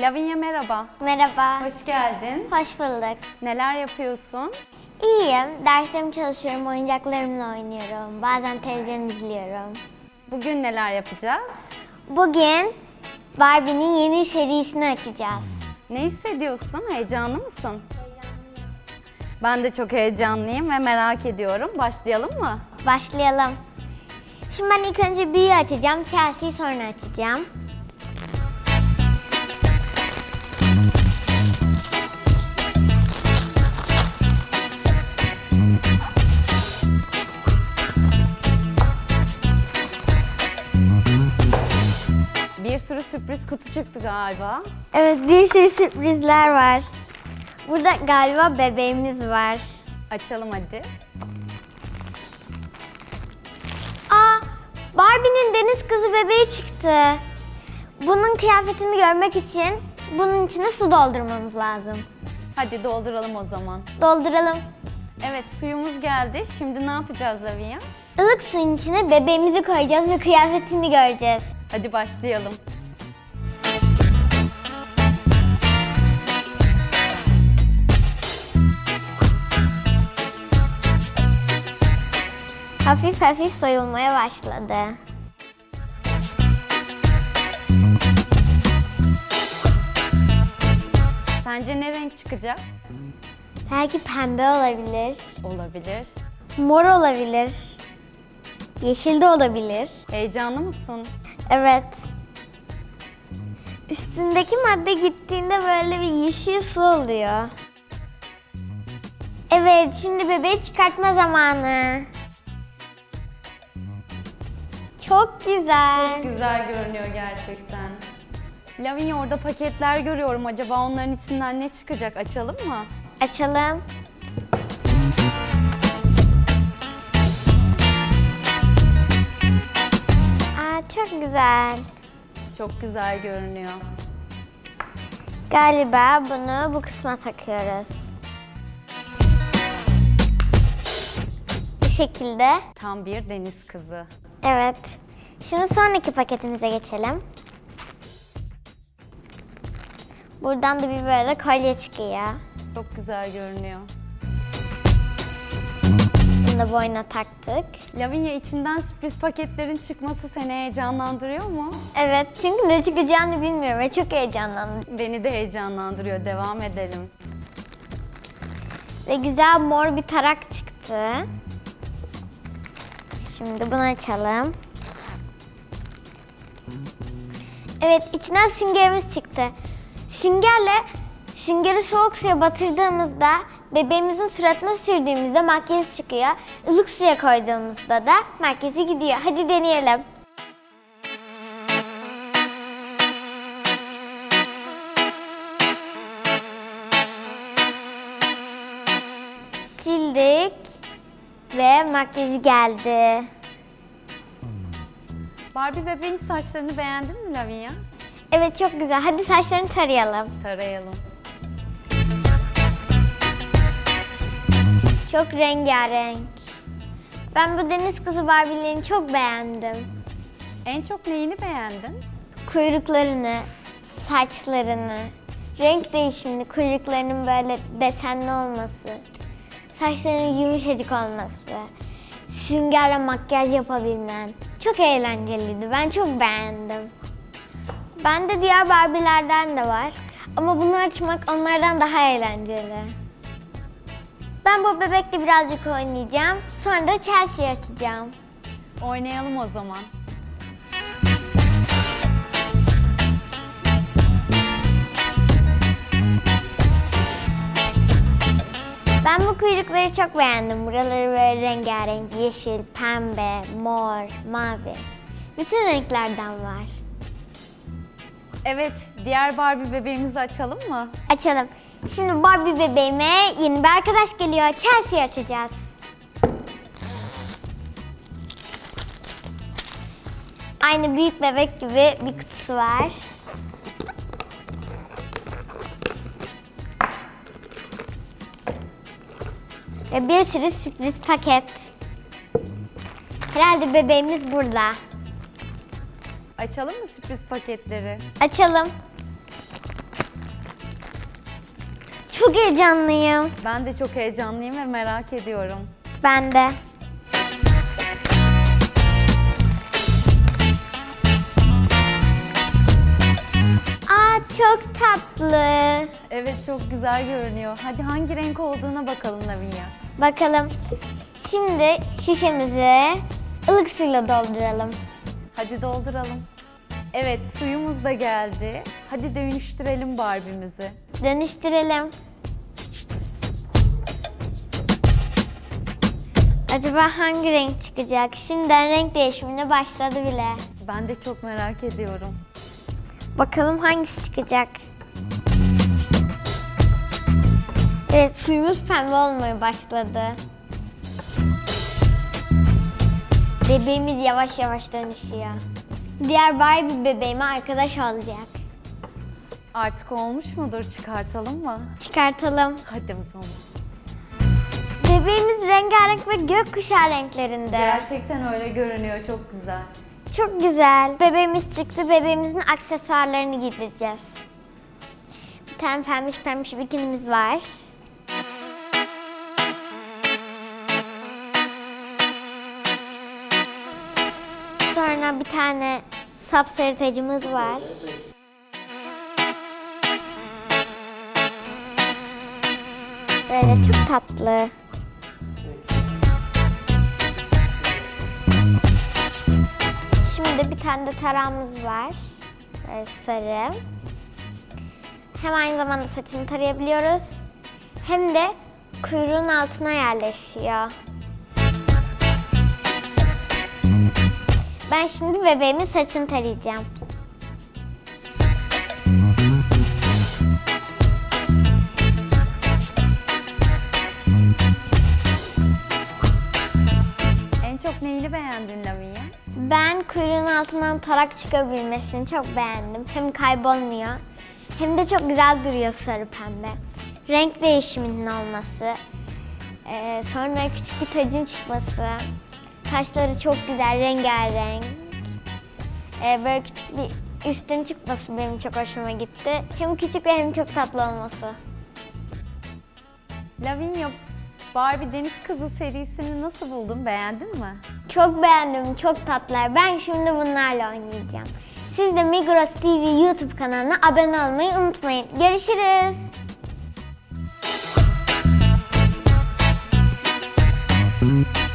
Lavinia merhaba. Merhaba. Hoş geldin. Hoş bulduk. Neler yapıyorsun? İyiyim. Derslerimi çalışıyorum, oyuncaklarımla oynuyorum. Bazen televizyon izliyorum. Bugün neler yapacağız? Bugün Barbie'nin yeni serisini açacağız. Ne hissediyorsun? Heyecanlı mısın? Ben de çok heyecanlıyım ve merak ediyorum. Başlayalım mı? Başlayalım. Şimdi ben ilk önce büyüğü açacağım, Chelsea'yi sonra açacağım. Bir sürü sürpriz kutu çıktı galiba. Evet, bir sürü sürprizler var. Burada galiba bebeğimiz var. Açalım hadi. Aa, Barbie'nin deniz kızı bebeği çıktı. Bunun kıyafetini görmek için bunun içine su doldurmamız lazım. Hadi dolduralım o zaman. Dolduralım. Evet suyumuz geldi. Şimdi ne yapacağız Lavinia? Ilık suyun içine bebeğimizi koyacağız ve kıyafetini göreceğiz. Hadi başlayalım. Hafif hafif soyulmaya başladı. Sence ne renk çıkacak? Belki pembe olabilir, Olabilir. mor olabilir, yeşil de olabilir. Heyecanlı mısın? Evet. Üstündeki madde gittiğinde böyle bir yeşil su oluyor. Evet, şimdi bebeği çıkartma zamanı. Çok güzel. Güzel görünüyor gerçekten. Lavinia orada paketler görüyorum. Acaba onların içinden ne çıkacak? Açalım mı? Açalım. Çok güzel. Çok güzel görünüyor. Galiba bunu bu kısma takıyoruz. Bu şekilde. Tam bir deniz kızı. Evet. Şimdi sonraki paketimize geçelim. Buradan da bir böyle kolye çıkıyor. Çok güzel görünüyor. Da boyuna taktık. Lavinia içinden sürpriz paketlerin çıkması seni heyecanlandırıyor mu? Evet çünkü ne çıkacağını bilmiyorum ve çok heyecanlandım. Beni de heyecanlandırıyor. Devam edelim. Ve güzel mor bir tarak çıktı. Şimdi bunu açalım. Evet içinden süngerimiz çıktı. Süngerle süngeri soğuk suya batırdığımızda bebeğimizin suratına sürdüğümüzde makyaj çıkıyor. Ilık suya koyduğumuzda da makyajı gidiyor. Hadi deneyelim. Sildik ve makyajı geldi. Barbie bebeğin saçlarını beğendin mi Lavinia? Evet çok güzel. Hadi saçlarını tarayalım. Tarayalım. Çok rengarenk. Ben bu deniz kızı Barbie'lerini çok beğendim. En çok neyini beğendin? Kuyruklarını, saçlarını, renk değişimini, kuyruklarının böyle desenli olması, saçlarının yumuşacık olması, süngerle makyaj yapabilmem. Çok eğlenceliydi. Ben çok beğendim. Bende diğer Barbie'lerden de var. Ama bunu açmak onlardan daha eğlenceli. Ben bu bebekle birazcık oynayacağım. Sonra da Chelsea'yi açacağım. Oynayalım o zaman. Ben bu kuyrukları çok beğendim. Buraları böyle rengarenk, yeşil, pembe, mor, mavi. Bütün renklerden var. Evet, diğer Barbie bebeğimizi açalım mı? Açalım. Şimdi Barbie bebeğime yeni bir arkadaş geliyor. Chelsea'yi açacağız. Aynı büyük bebek gibi bir kutusu var. Ve bir sürü sürpriz paket. Herhalde bebeğimiz burada. Açalım mı sürpriz paketleri? Açalım. Çok heyecanlıyım. Ben de çok heyecanlıyım ve merak ediyorum. Ben de. Aa çok tatlı. Evet çok güzel görünüyor. Hadi hangi renk olduğuna bakalım Lavinia. Bakalım. Şimdi şişemizi ılık suyla dolduralım. Hadi dolduralım. Evet suyumuz da geldi. Hadi dönüştürelim Barbie'mizi. Dönüştürelim. Acaba hangi renk çıkacak? Şimdiden renk değişimine başladı bile. Ben de çok merak ediyorum. Bakalım hangisi çıkacak? Evet suyumuz pembe olmaya başladı. Bebeğimiz yavaş yavaş dönüşüyor. Diğer Barbie bebeğime arkadaş olacak. Artık olmuş mudur? Çıkartalım mı? Çıkartalım. Hadi o zaman. Bebeğimiz rengarenk ve gökkuşağı renklerinde. Gerçekten öyle görünüyor. Çok güzel. Çok güzel. Bebeğimiz çıktı. Bebeğimizin aksesuarlarını giydireceğiz. Bir tane pembiş pembiş bikinimiz var. Sonra bir tane sapsarı tacımız var. Böyle çok tatlı. Şimdi bir tane de tarağımız var. Böyle sarı. Hem aynı zamanda saçını tarayabiliyoruz. Hem de kuyruğun altına yerleşiyor. Ben şimdi bebeğimin saçını tarayacağım. En çok neyini beğendin Lavinia? Ben kuyruğun altından tarak çıkabilmesini çok beğendim. Hem kaybolmuyor hem de çok güzel duruyor sarı pembe. Renk değişiminin olması, ee, sonra küçük bir tacın çıkması, Saçları çok güzel, rengarenk. Ee, böyle küçük bir üstün çıkması benim çok hoşuma gitti. Hem küçük ve hem çok tatlı olması. Lavinia, Barbie Deniz Kızı serisini nasıl buldun? Beğendin mi? Çok beğendim, çok tatlılar. Ben şimdi bunlarla oynayacağım. Siz de Migros TV YouTube kanalına abone olmayı unutmayın. Görüşürüz. Mm-hmm.